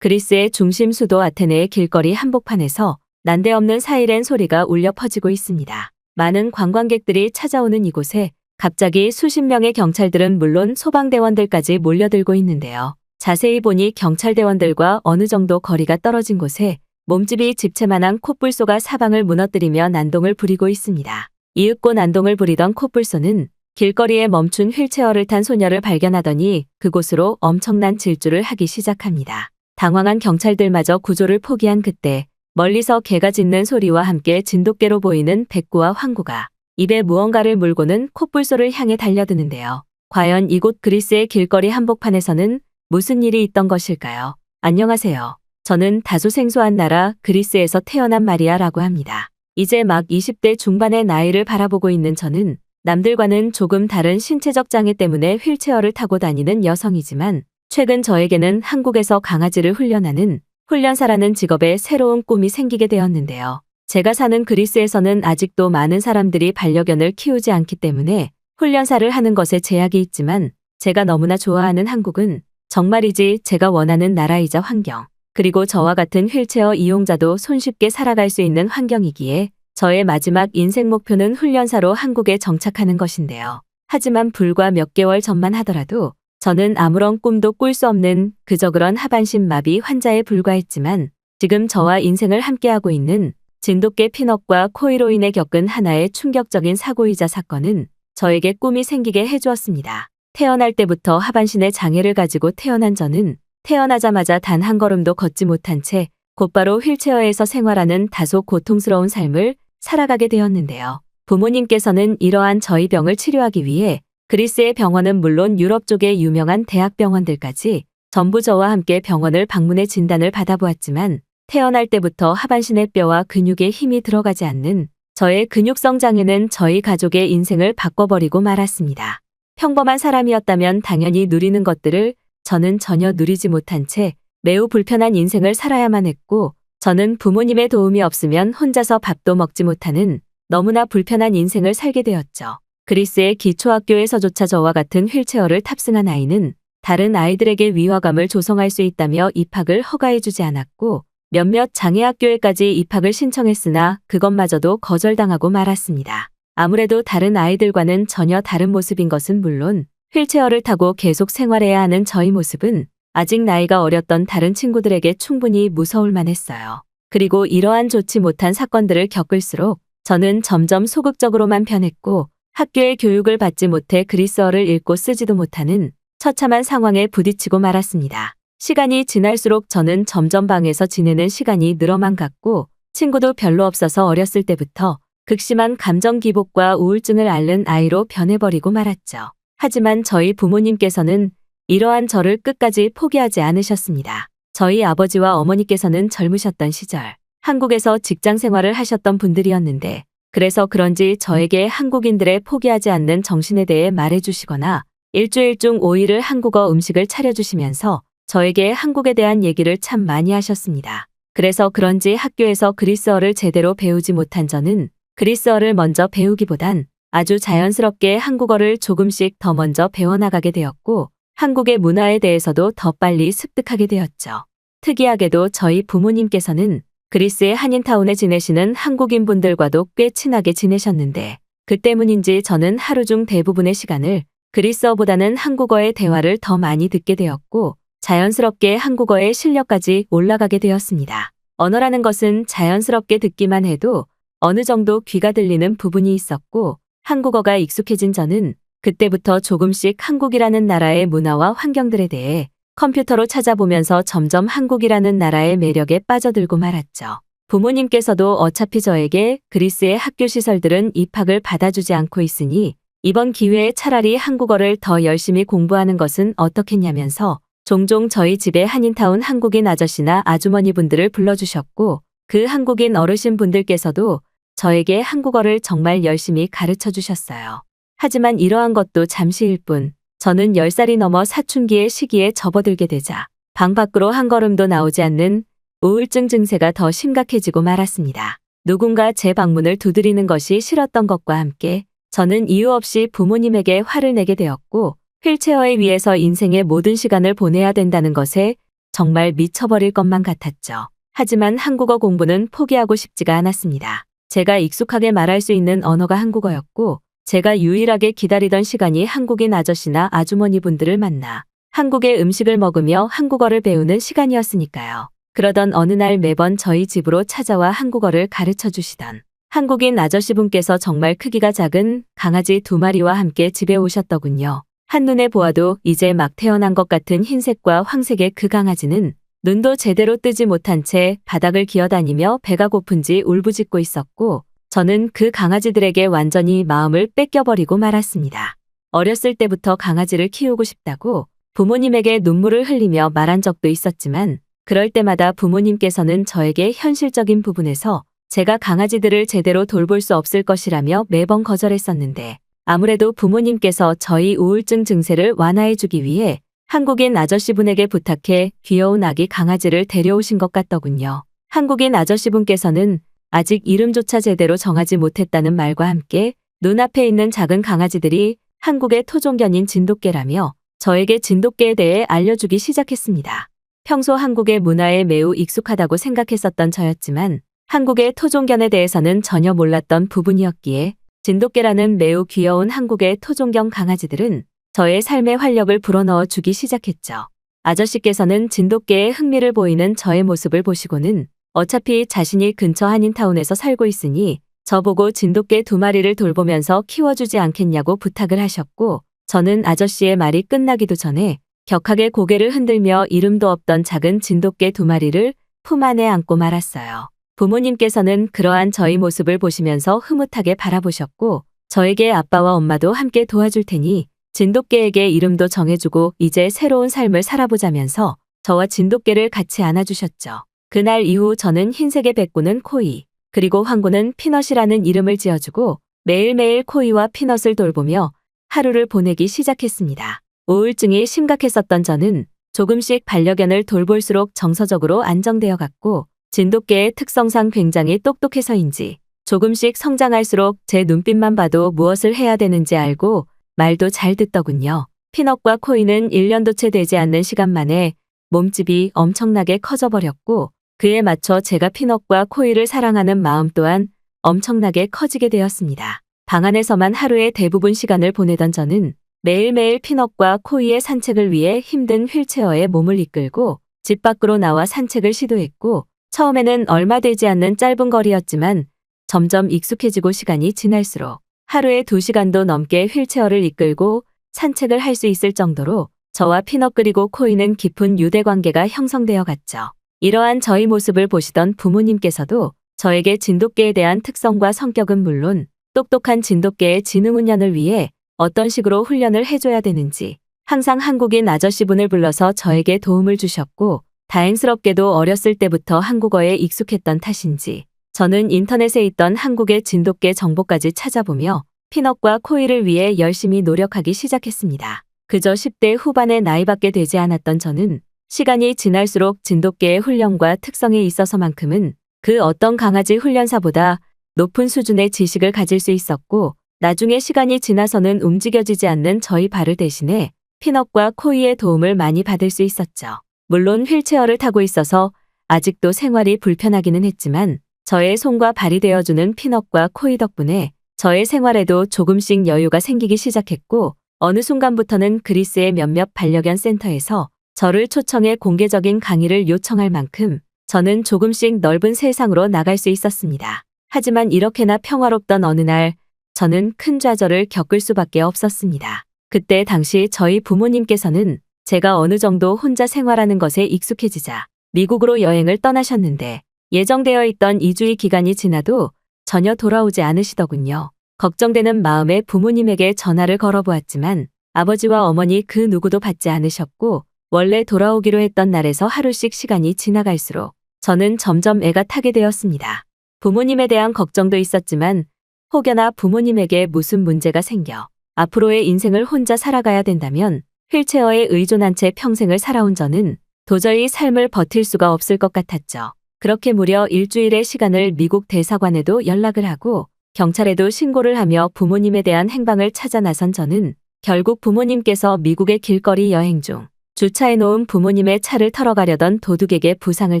그리스의 중심 수도 아테네의 길거리 한복판에서 난데없는 사이렌 소리가 울려 퍼지고 있습니다. 많은 관광객들이 찾아오는 이곳에 갑자기 수십 명의 경찰들은 물론 소방대원들까지 몰려들고 있는데요. 자세히 보니 경찰대원들과 어느 정도 거리가 떨어진 곳에 몸집이 집채만한 콧불소가 사방을 무너뜨리며 난동을 부리고 있습니다. 이윽고 난동을 부리던 콧불소는 길거리에 멈춘 휠체어를 탄 소녀를 발견하더니 그곳으로 엄청난 질주를 하기 시작합니다. 당황한 경찰들마저 구조를 포기한 그때 멀리서 개가 짖는 소리와 함께 진돗개로 보이는 백구와 황구가 입에 무언가를 물고는 콧불소를 향해 달려드는데요. 과연 이곳 그리스의 길거리 한복판에서는 무슨 일이 있던 것일까요? 안녕하세요. 저는 다소 생소한 나라 그리스에서 태어난 마리아라고 합니다. 이제 막 20대 중반의 나이를 바라보고 있는 저는 남들과는 조금 다른 신체적 장애 때문에 휠체어를 타고 다니는 여성이지만 최근 저에게는 한국에서 강아지를 훈련하는 훈련사라는 직업에 새로운 꿈이 생기게 되었는데요. 제가 사는 그리스에서는 아직도 많은 사람들이 반려견을 키우지 않기 때문에 훈련사를 하는 것에 제약이 있지만 제가 너무나 좋아하는 한국은 정말이지 제가 원하는 나라이자 환경, 그리고 저와 같은 휠체어 이용자도 손쉽게 살아갈 수 있는 환경이기에 저의 마지막 인생 목표는 훈련사로 한국에 정착하는 것인데요. 하지만 불과 몇 개월 전만 하더라도 저는 아무런 꿈도 꿀 수 없는 그저 그런 하반신 마비 환자에 불과했지만 지금 저와 인생을 함께하고 있는 진돗개 피넛과 코이로 인해 겪은 하나의 충격적인 사고이자 사건은 저에게 꿈이 생기게 해주었습니다. 태어날 때부터 하반신에 장애를 가지고 태어난 저는 태어나자마자 단 한 걸음도 걷지 못한 채 곧바로 휠체어에서 생활하는 다소 고통스러운 삶을 살아가게 되었는데요. 부모님께서는 이러한 저희 병을 치료하기 위해 그리스의 병원은 물론 유럽 쪽의 유명한 대학병원들까지 전부 저와 함께 병원을 방문해 진단을 받아보았지만 태어날 때부터 하반신의 뼈와 근육에 힘이 들어가지 않는 저의 근육성 장애는 저희 가족의 인생을 바꿔버리고 말았습니다. 평범한 사람이었다면 당연히 누리는 것들을 저는 전혀 누리지 못한 채 매우 불편한 인생을 살아야만 했고 저는 부모님의 도움이 없으면 혼자서 밥도 먹지 못하는 너무나 불편한 인생을 살게 되었죠. 그리스의 기초학교에서조차 저와 같은 휠체어를 탑승한 아이는 다른 아이들에게 위화감을 조성할 수 있다며 입학을 허가해주지 않았고 몇몇 장애학교에까지 입학을 신청했으나 그것마저도 거절당하고 말았습니다. 아무래도 다른 아이들과는 전혀 다른 모습인 것은 물론 휠체어를 타고 계속 생활해야 하는 저희 모습은 아직 나이가 어렸던 다른 친구들에게 충분히 무서울 만했어요. 그리고 이러한 좋지 못한 사건들을 겪을수록 저는 점점 소극적으로만 변했고 학교의 교육을 받지 못해 그리스어를 읽고 쓰지도 못하는 처참한 상황에 부딪히고 말았습니다. 시간이 지날수록 저는 점점 방에서 지내는 시간이 늘어만 갔고 친구도 별로 없어서 어렸을 때부터 극심한 감정 기복과 우울증을 앓는 아이로 변해버리고 말았죠. 하지만 저희 부모님께서는 이러한 저를 끝까지 포기하지 않으셨습니다. 저희 아버지와 어머니께서는 젊으셨던 시절 한국에서 직장 생활을 하셨던 분들이었는데 그래서 그런지 저에게 한국인들의 포기하지 않는 정신에 대해 말해주시거나 일주일 중 5일을 한국어 음식을 차려주시면서 저에게 한국에 대한 얘기를 참 많이 하셨습니다. 그래서 그런지 학교에서 그리스어를 제대로 배우지 못한 저는 그리스어를 먼저 배우기보단 아주 자연스럽게 한국어를 조금씩 더 먼저 배워나가게 되었고 한국의 문화에 대해서도 더 빨리 습득하게 되었죠. 특이하게도 저희 부모님께서는 그리스의 한인타운에 지내시는 한국인 분들과도 꽤 친하게 지내셨는데 그 때문인지 저는 하루 중 대부분의 시간을 그리스어보다는 한국어의 대화를 더 많이 듣게 되었고 자연스럽게 한국어의 실력까지 올라가게 되었습니다. 언어라는 것은 자연스럽게 듣기만 해도 어느 정도 귀가 들리는 부분이 있었고 한국어가 익숙해진 저는 그때부터 조금씩 한국이라는 나라의 문화와 환경들에 대해 컴퓨터로 찾아보면서 점점 한국이라는 나라의 매력에 빠져들고 말았죠. 부모님께서도 어차피 저에게 그리스의 학교 시설들은 입학을 받아주지 않고 있으니 이번 기회에 차라리 한국어를 더 열심히 공부하는 것은 어떻겠냐면서 종종 저희 집에 한인타운 한국인 아저씨나 아주머니 분들을 불러주셨고 그 한국인 어르신 분들께서도 저에게 한국어를 정말 열심히 가르쳐 주셨어요. 하지만 이러한 것도 잠시일 뿐 저는 10살이 넘어 사춘기의 시기에 접어들게 되자 방 밖으로 한 걸음도 나오지 않는 우울증 증세가 더 심각해지고 말았습니다. 누군가 제 방문을 두드리는 것이 싫었던 것과 함께 저는 이유 없이 부모님에게 화를 내게 되었고 휠체어에 위해서 인생의 모든 시간을 보내야 된다는 것에 정말 미쳐버릴 것만 같았죠. 하지만 한국어 공부는 포기하고 싶지가 않았습니다. 제가 익숙하게 말할 수 있는 언어가 한국어였고, 제가 유일하게 기다리던 시간이 한국인 아저씨나 아주머니 분들을 만나 한국의 음식을 먹으며 한국어를 배우는 시간이었으니까요. 그러던 어느 날 매번 저희 집으로 찾아와 한국어를 가르쳐 주시던 한국인 아저씨분께서 정말 크기가 작은 강아지 두 마리와 함께 집에 오셨더군요. 한눈에 보아도 이제 막 태어난 것 같은 흰색과 황색의 그 강아지는 눈도 제대로 뜨지 못한 채 바닥을 기어다니며 배가 고픈지 울부짖고 있었고 저는 그 강아지들에게 완전히 마음을 뺏겨버리고 말았습니다. 어렸을 때부터 강아지를 키우고 싶다고 부모님에게 눈물을 흘리며 말한 적도 있었지만 그럴 때마다 부모님께서는 저에게 현실적인 부분에서 제가 강아지들을 제대로 돌볼 수 없을 것이라며 매번 거절했었는데 아무래도 부모님께서 저희 우울증 증세를 완화해주기 위해 한국인 아저씨분에게 부탁해 귀여운 아기 강아지를 데려오신 것 같더군요. 한국인 아저씨분께서는 아직 이름조차 제대로 정하지 못했다는 말과 함께 눈앞에 있는 작은 강아지들이 한국의 토종견인 진돗개라며 저에게 진돗개에 대해 알려주기 시작했습니다. 평소 한국의 문화에 매우 익숙하다고 생각했었던 저였지만 한국의 토종견에 대해서는 전혀 몰랐던 부분이었기에 진돗개라는 매우 귀여운 한국의 토종견 강아지들은 저의 삶의 활력을 불어넣어 주기 시작했죠. 아저씨께서는 진돗개에 흥미를 보이는 저의 모습을 보시고는 어차피 자신이 근처 한인타운에서 살고 있으니 저보고 진돗개 두 마리를 돌보면서 키워주지 않겠냐고 부탁을 하셨고 저는 아저씨의 말이 끝나기도 전에 격하게 고개를 흔들며 이름도 없던 작은 진돗개 두 마리를 품 안에 안고 말았어요. 부모님께서는 그러한 저희 모습을 보시면서 흐뭇하게 바라보셨고 저에게 아빠와 엄마도 함께 도와줄 테니 진돗개에게 이름도 정해주고 이제 새로운 삶을 살아보자면서 저와 진돗개를 같이 안아주셨죠. 그날 이후 저는 흰색의 백구는 코이, 그리고 황구는 피넛이라는 이름을 지어주고 매일매일 코이와 피넛을 돌보며 하루를 보내기 시작했습니다. 우울증이 심각했었던 저는 조금씩 반려견을 돌볼수록 정서적으로 안정되어 갔고 진돗개의 특성상 굉장히 똑똑해서인지 조금씩 성장할수록 제 눈빛만 봐도 무엇을 해야 되는지 알고 말도 잘 듣더군요. 피넛과 코이는 1년도 채 되지 않는 시간 만에 몸집이 엄청나게 커져버렸고 그에 맞춰 제가 피넛과 코이를 사랑하는 마음 또한 엄청나게 커지게 되었습니다. 방 안에서만 하루의 대부분 시간을 보내던 저는 매일매일 피넛과 코이의 산책을 위해 힘든 휠체어에 몸을 이끌고 집 밖으로 나와 산책을 시도했고 처음에는 얼마 되지 않는 짧은 거리였지만 점점 익숙해지고 시간이 지날수록 하루에 2시간도 넘게 휠체어를 이끌고 산책을 할 수 있을 정도로 저와 피넛 그리고 코이는 깊은 유대 관계가 형성되어 갔죠. 이러한 저희 모습을 보시던 부모님께서도 저에게 진돗개에 대한 특성과 성격은 물론 똑똑한 진돗개의 지능 훈련을 위해 어떤 식으로 훈련을 해줘야 되는지 항상 한국인 아저씨분을 불러서 저에게 도움을 주셨고 다행스럽게도 어렸을 때부터 한국어에 익숙했던 탓인지 저는 인터넷에 있던 한국의 진돗개 정보까지 찾아보며 피넛과 코이를 위해 열심히 노력하기 시작했습니다. 그저 10대 후반의 나이밖에 되지 않았던 저는 시간이 지날수록 진돗개의 훈련과 특성에 있어서만큼은 그 어떤 강아지 훈련사보다 높은 수준의 지식을 가질 수 있었고 나중에 시간이 지나서는 움직여지지 않는 저희 발을 대신해 피넛과 코이의 도움을 많이 받을 수 있었죠. 물론 휠체어를 타고 있어서 아직도 생활이 불편하기는 했지만 저의 손과 발이 되어주는 피넛과 코이 덕분에 저의 생활에도 조금씩 여유가 생기기 시작했고 어느 순간부터는 그리스의 몇몇 반려견 센터에서 저를 초청해 공개적인 강의를 요청할 만큼 저는 조금씩 넓은 세상으로 나갈 수 있었습니다. 하지만 이렇게나 평화롭던 어느 날 저는 큰 좌절을 겪을 수밖에 없었습니다. 그때 당시 저희 부모님께서는 제가 어느 정도 혼자 생활하는 것에 익숙해지자 미국으로 여행을 떠나셨는데 예정되어 있던 2주의 기간이 지나도 전혀 돌아오지 않으시더군요. 걱정되는 마음에 부모님에게 전화를 걸어보았지만 아버지와 어머니 그 누구도 받지 않으셨고 원래 돌아오기로 했던 날에서 하루씩 시간이 지나갈수록 저는 점점 애가 타게 되었습니다. 부모님에 대한 걱정도 있었지만 혹여나 부모님에게 무슨 문제가 생겨 앞으로의 인생을 혼자 살아가야 된다면 휠체어에 의존한 채 평생을 살아온 저는 도저히 삶을 버틸 수가 없을 것 같았죠. 그렇게 무려 일주일의 시간을 미국 대사관에도 연락을 하고 경찰에도 신고를 하며 부모님에 대한 행방을 찾아 나선 저는 결국 부모님께서 미국의 길거리 여행 중 주차해 놓은 부모님의 차를 털어 가려던 도둑에게 부상을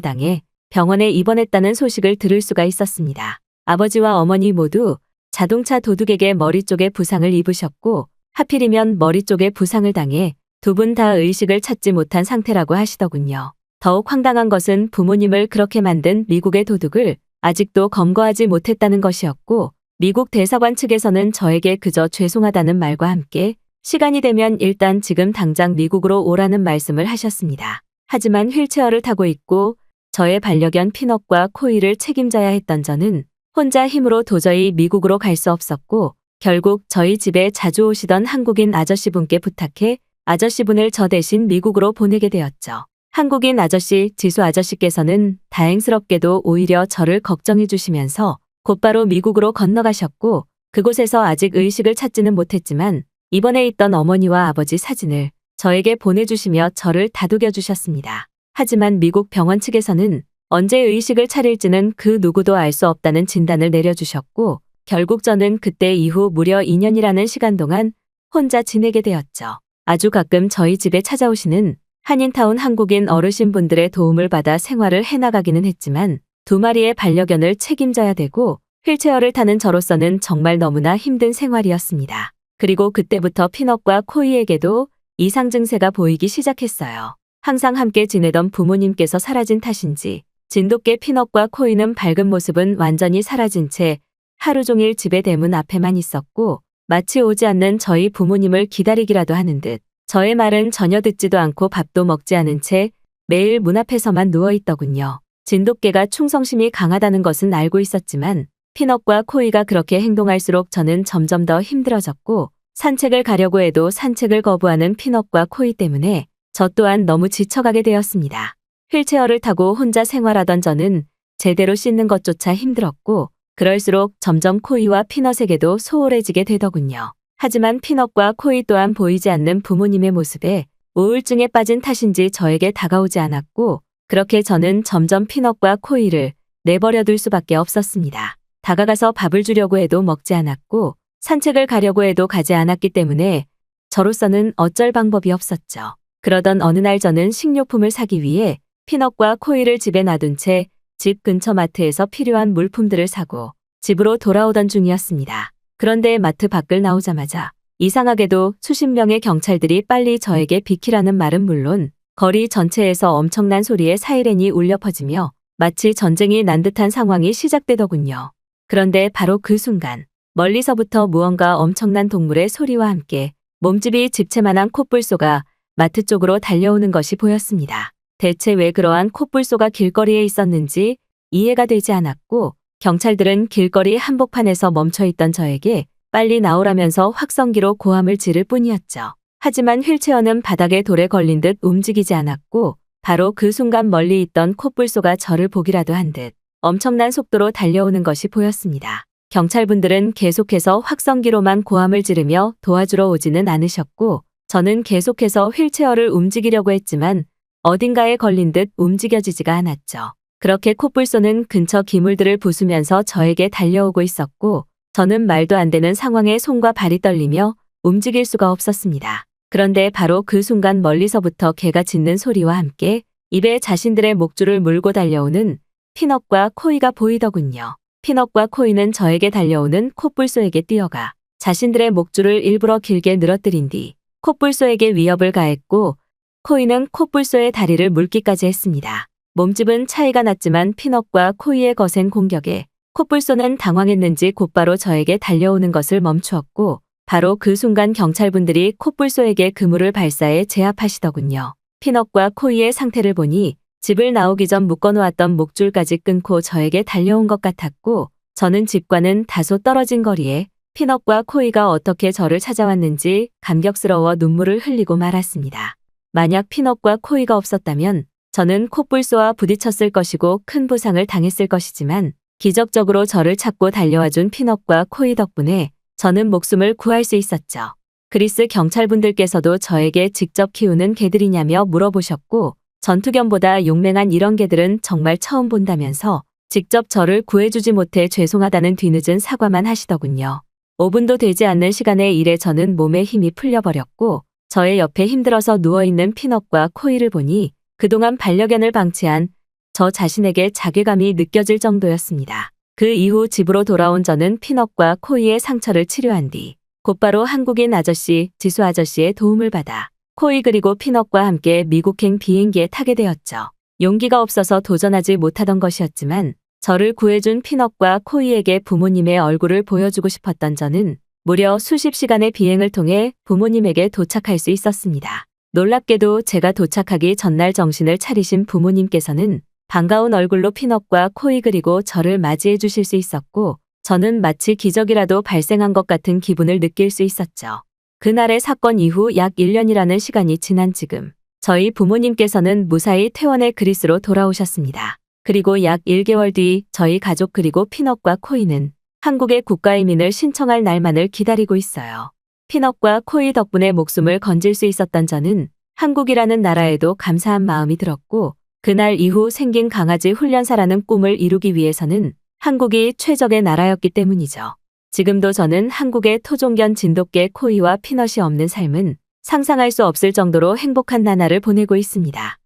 당해 병원에 입원했다는 소식을 들을 수가 있었습니다. 아버지와 어머니 모두 자동차 도둑에게 머리 쪽에 부상을 입으셨고 하필이면 머리 쪽에 부상을 당해 두 분 다 의식을 찾지 못한 상태라고 하시더군요. 더욱 황당한 것은 부모님을 그렇게 만든 미국의 도둑을 아직도 검거하지 못했다는 것이었고 미국 대사관 측에서는 저에게 그저 죄송하다는 말과 함께 시간이 되면 일단 지금 당장 미국으로 오라는 말씀을 하셨습니다. 하지만 휠체어를 타고 있고 저의 반려견 피넛과 코이를 책임져야 했던 저는 혼자 힘으로 도저히 미국으로 갈 수 없었고 결국 저희 집에 자주 오시던 한국인 아저씨분께 부탁해 아저씨분을 저 대신 미국으로 보내게 되었죠. 한국인 아저씨 지수 아저씨께서는 다행스럽게도 오히려 저를 걱정해 주시면서 곧바로 미국으로 건너가셨고 그곳에서 아직 의식을 찾지는 못했지만 입원해 있던 어머니와 아버지 사진을 저에게 보내주시며 저를 다독여 주셨습니다. 하지만 미국 병원 측에서는 언제 의식을 차릴지는 그 누구도 알 수 없다는 진단을 내려주셨고 결국 저는 그때 이후 무려 2년이라는 시간 동안 혼자 지내게 되었죠. 아주 가끔 저희 집에 찾아오시는 한인타운 한국인 어르신분들의 도움을 받아 생활을 해나가기는 했지만 두 마리의 반려견을 책임져야 되고 휠체어를 타는 저로서는 정말 너무나 힘든 생활이었습니다. 그리고 그때부터 피넛과 코이에게도 이상 증세가 보이기 시작했어요. 항상 함께 지내던 부모님께서 사라진 탓인지 진돗개 피넛과 코이는 밝은 모습은 완전히 사라진 채 하루 종일 집의 대문 앞에만 있었고 마치 오지 않는 저희 부모님을 기다리기라도 하는 듯 저의 말은 전혀 듣지도 않고 밥도 먹지 않은 채 매일 문 앞에서만 누워 있더군요. 진돗개가 충성심이 강하다는 것은 알고 있었지만 피넛과 코이가 그렇게 행동할수록 저는 점점 더 힘들어졌고 산책을 가려고 해도 산책을 거부하는 피넛과 코이 때문에 저 또한 너무 지쳐가게 되었습니다. 휠체어를 타고 혼자 생활하던 저는 제대로 씻는 것조차 힘들었고 그럴수록 점점 코이와 피넛에게도 소홀해지게 되더군요. 하지만 피넛과 코이 또한 보이지 않는 부모님의 모습에 우울증에 빠진 탓인지 저에게 다가오지 않았고 그렇게 저는 점점 피넛과 코이를 내버려 둘 수밖에 없었습니다. 다가가서 밥을 주려고 해도 먹지 않았고 산책을 가려고 해도 가지 않았기 때문에 저로서는 어쩔 방법이 없었죠. 그러던 어느 날 저는 식료품을 사기 위해 피넛과 코이를 집에 놔둔 채 집 근처 마트에서 필요한 물품들을 사고 집으로 돌아오던 중이었습니다. 그런데 마트 밖을 나오자마자 이상하게도 수십 명의 경찰들이 빨리 저에게 비키라는 말은 물론 거리 전체에서 엄청난 소리의 사이렌이 울려 퍼지며 마치 전쟁이 난 듯한 상황이 시작되더군요. 그런데 바로 그 순간 멀리서부터 무언가 엄청난 동물의 소리와 함께 몸집이 집채만한 콧불소가 마트 쪽으로 달려오는 것이 보였습니다. 대체 왜 그러한 콧불소가 길거리에 있었는지 이해가 되지 않았고 경찰들은 길거리 한복판에서 멈춰 있던 저에게 빨리 나오라면서 확성기로 고함을 지를 뿐이었죠. 하지만 휠체어는 바닥에 돌에 걸린 듯 움직이지 않았고 바로 그 순간 멀리 있던 콧불소가 저를 보기라도 한 듯 엄청난 속도로 달려오는 것이 보였습니다. 경찰분들은 계속해서 확성기로만 고함을 지르며 도와주러 오지는 않으셨고 저는 계속해서 휠체어를 움직이려고 했지만 어딘가에 걸린 듯 움직여지지가 않았죠. 그렇게 콧불소는 근처 기물들을 부수면서 저에게 달려오고 있었고 저는 말도 안 되는 상황에 손과 발이 떨리며 움직일 수가 없었습니다. 그런데 바로 그 순간 멀리서부터 개가 짖는 소리와 함께 입에 자신들의 목줄을 물고 달려오는 피넛과 코이가 보이더군요. 피넛과 코이는 저에게 달려오는 콧불소에게 뛰어가 자신들의 목줄을 일부러 길게 늘어뜨린 뒤 콧불소에게 위협을 가했고 코이는 콧불소의 다리를 물기까지 했습니다. 몸집은 차이가 났지만 피넛과 코이의 거센 공격에 콧불소는 당황했는지 곧바로 저에게 달려오는 것을 멈추었고 바로 그 순간 경찰분들이 콧불소에게 그물을 발사해 제압하시더군요. 피넛과 코이의 상태를 보니 집을 나오기 전 묶어놓았던 목줄까지 끊고 저에게 달려온 것 같았고 저는 집과는 다소 떨어진 거리에 피넛과 코이가 어떻게 저를 찾아왔는지 감격스러워 눈물을 흘리고 말았습니다. 만약 피넛과 코이가 없었다면 저는 콧불소와 부딪혔을 것이고 큰 부상을 당했을 것이지만 기적적으로 저를 찾고 달려와준 피넛과 코이 덕분에 저는 목숨을 구할 수 있었죠. 그리스 경찰분들께서도 저에게 직접 키우는 개들이냐며 물어보셨고 전투견보다 용맹한 이런 개들은 정말 처음 본다면서 직접 저를 구해주지 못해 죄송하다는 뒤늦은 사과만 하시더군요. 5분도 되지 않는 시간의 일에 저는 몸에 힘이 풀려버렸고 저의 옆에 힘들어서 누워있는 피넛과 코이를 보니 그동안 반려견을 방치한 저 자신에게 자괴감이 느껴질 정도였습니다. 그 이후 집으로 돌아온 저는 피넛과 코이의 상처를 치료한 뒤 곧바로 한국인 아저씨, 지수 아저씨의 도움을 받아 코이 그리고 피넛과 함께 미국행 비행기에 타게 되었죠. 용기가 없어서 도전하지 못하던 것이었지만 저를 구해준 피넛과 코이에게 부모님의 얼굴을 보여주고 싶었던 저는 무려 수십 시간의 비행을 통해 부모님에게 도착할 수 있었습니다. 놀랍게도 제가 도착하기 전날 정신을 차리신 부모님께서는 반가운 얼굴로 피넛과 코이 그리고 저를 맞이해 주실 수 있었고 저는 마치 기적이라도 발생한 것 같은 기분을 느낄 수 있었죠. 그날의 사건 이후 약 1년이라는 시간이 지난 지금 저희 부모님께서는 무사히 퇴원의 그리스로 돌아오셨습니다. 그리고 약 1개월 뒤 저희 가족 그리고 피넛과 코이는 한국의 국가이민을 신청할 날만을 기다리고 있어요. 피넛과 코이 덕분에 목숨을 건질 수 있었던 저는 한국이라는 나라에도 감사한 마음이 들었고 그날 이후 생긴 강아지 훈련사라는 꿈을 이루기 위해서는 한국이 최적의 나라였기 때문이죠. 지금도 저는 한국의 토종견 진돗개 코이와 피넛이 없는 삶은 상상할 수 없을 정도로 행복한 나날을 보내고 있습니다.